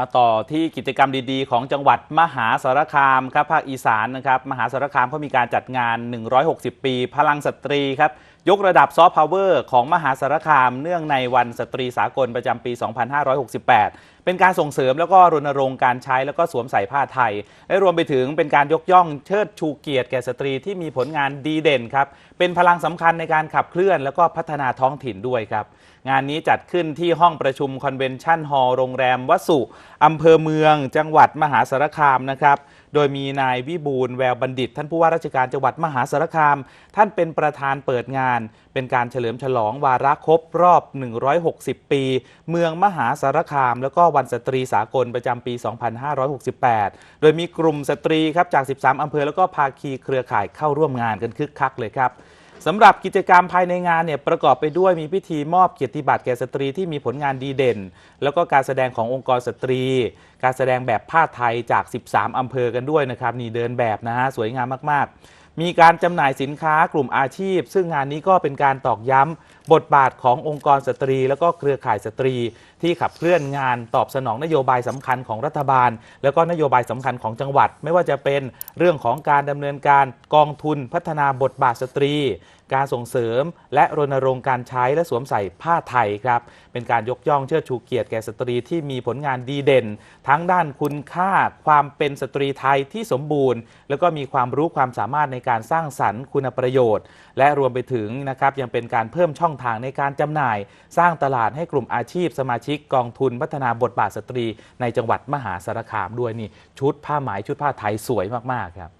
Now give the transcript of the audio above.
มาต่อที่กิจกรรมดีๆ ของจังหวัดมหาสารคามครับภาคอีสานนะครับมหาสารคามเขามีการจัดงาน 160 ปี พลังสตรีครับยกระดับซอฟต์พาวเวอร์ของมหาสารคาม เนื่องในวันสตรีสากลประจำปี 2568 เป็นการส่งเสริมแล้วก็รณรงค์การใช้แล้วก็สวมใส่ผ้าไทย และรวมไปถึงเป็นการยกย่องเชิดชูเกียรติแก่สตรีที่มีผลงานดีเด่นครับเป็นพลังสำคัญในการขับเคลื่อน แล้วก็พัฒนาท้องถิ่นด้วยครับงานนี้จัดขึ้นที่ห้องประชุมคอนเวนชั่นฮอลล์โรงแรมวสุอำเภอเมืองจังหวัดมหาสารคามนะครับ โดยมีนายวิบูลแววบัณฑิต ท่านผู้ว่าราชการจังหวัดมหาสารคาม ท่านเป็นประธานเปิดงาน เป็นการเฉลิมฉลองวาระครบรอบ 160 ปี เมืองมหาสารคาม แล้วก็วันสตรีสากลประจำปี 2568 โดยมีกลุ่มสตรีครับจาก 13 อำเภอแล้วก็ภาคีเครือข่ายเข้าร่วมงานกันคึกคักเลยครับ สำหรับกิจกรรมภายในงานเนี่ยประกอบไปด้วยมีพิธีมอบเกียรติบัตรแก่สตรีที่มีผลงานดีเด่น แล้วก็การแสดงขององค์กรสตรี การแสดงแบบผ้าไทยจาก 13 อำเภอกันด้วยนะครับ นี่เดินแบบนะฮะสวยงามมากๆ มีการจำหน่ายสินค้ากลุ่มอาชีพ ซึ่งงานนี้ก็เป็นการตอกย้ำบทบาทขององค์กรสตรี แล้วก็เครือข่ายสตรี ที่ขับเคลื่อนงานตอบสนองนโยบายสำคัญของรัฐบาล แล้วก็นโยบายสำคัญของจังหวัด ไม่ว่าจะเป็นเรื่องของการดำเนินการกองทุนพัฒนาบทบาทสตรี การส่งเสริม และรณรงค์การใช้และสวมใส่ผ้าไทยครับ เป็นการยกย่องเชิดชูเกียรติแก่สตรีที่มีผลงานดีเด่น ทั้งด้านคุณค่าความเป็นสตรีไทยที่สมบูรณ์ แล้วก็มีความรู้ความสามารถในการสร้างสรรค์คุณประโยชน์ และรวมไปถึงนะครับยังเป็นการเพิ่มช่องทางในการจำหน่าย สร้างตลาดให้กลุ่มอาชีพ สมาชิกกองทุนพัฒนาบทบาทสตรี ในจังหวัดมหาสารคามด้วยนี่ชุดผ้าไหมชุดผ้าไทยสวยมากๆครับ